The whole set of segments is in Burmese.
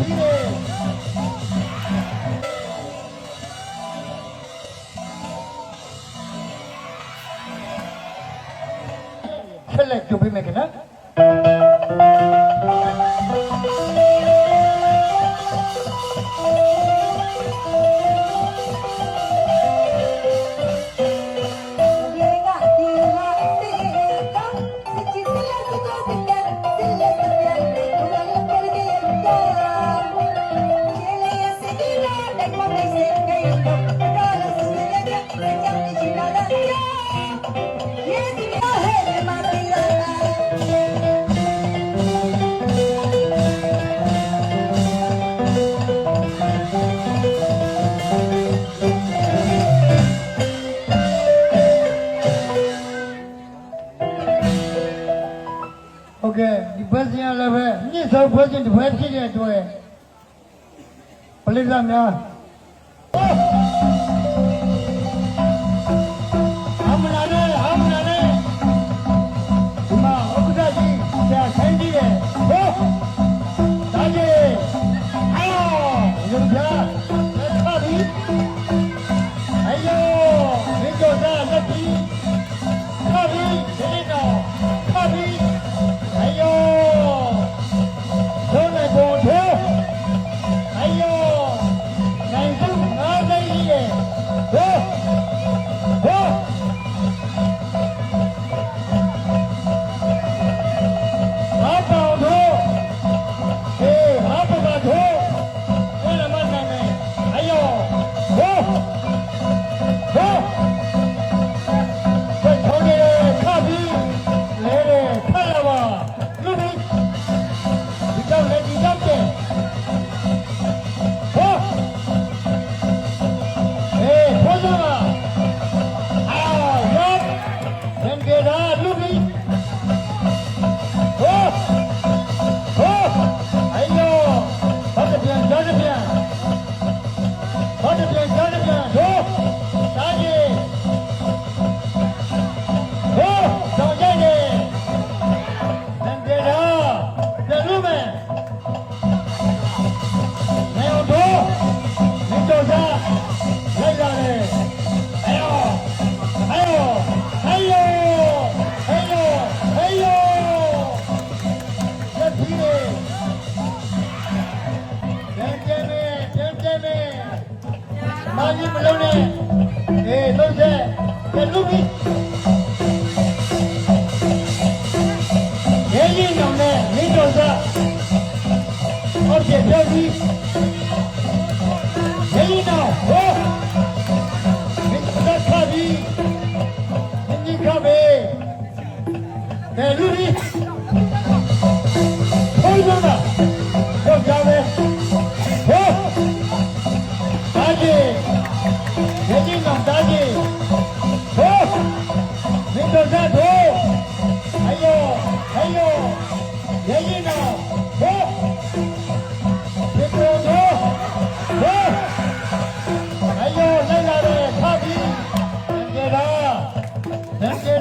ကြီး ပလိ အောက် Thank you.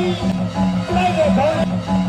Tiger Bunny.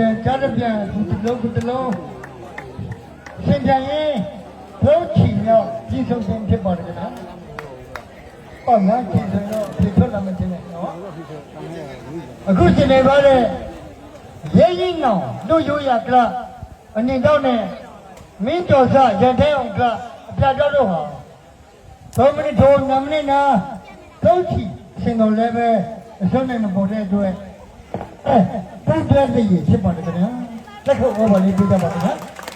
ပြန်ကြားတပြန်ဒီတစ်လုံးတစ်လုံးရှင်ပြန်ရင်သုံးချီမြောက်ကြီးဆုံးခြင်းဖြစ်ပါတယ်ခင်ဗျာ။ဟောငါချီဆိုတော့ဒီထွက်လာမတင်နဲ့နော်။အခုရှင်နေပါတဲ့ရဲရင်နောင်တို့ရိုးရကလအနေတော့နဲ့မင်းတော်စရတဲ့အောင်ကအပြတ်တော့တော့ဟာ3မိနစ်ထိုး9မိနစ်နာသုံးချီရှင်တော်လည်းပဲအစွမ်းနဲ့မပေါ်တဲ့အတွက် အဲပုံပြတဲ့ရဖြစ်ပါတယ်ခင်ဗျာ။လက်ခုပ်ဩဘာလေးပြကြပါခင်ဗျာ။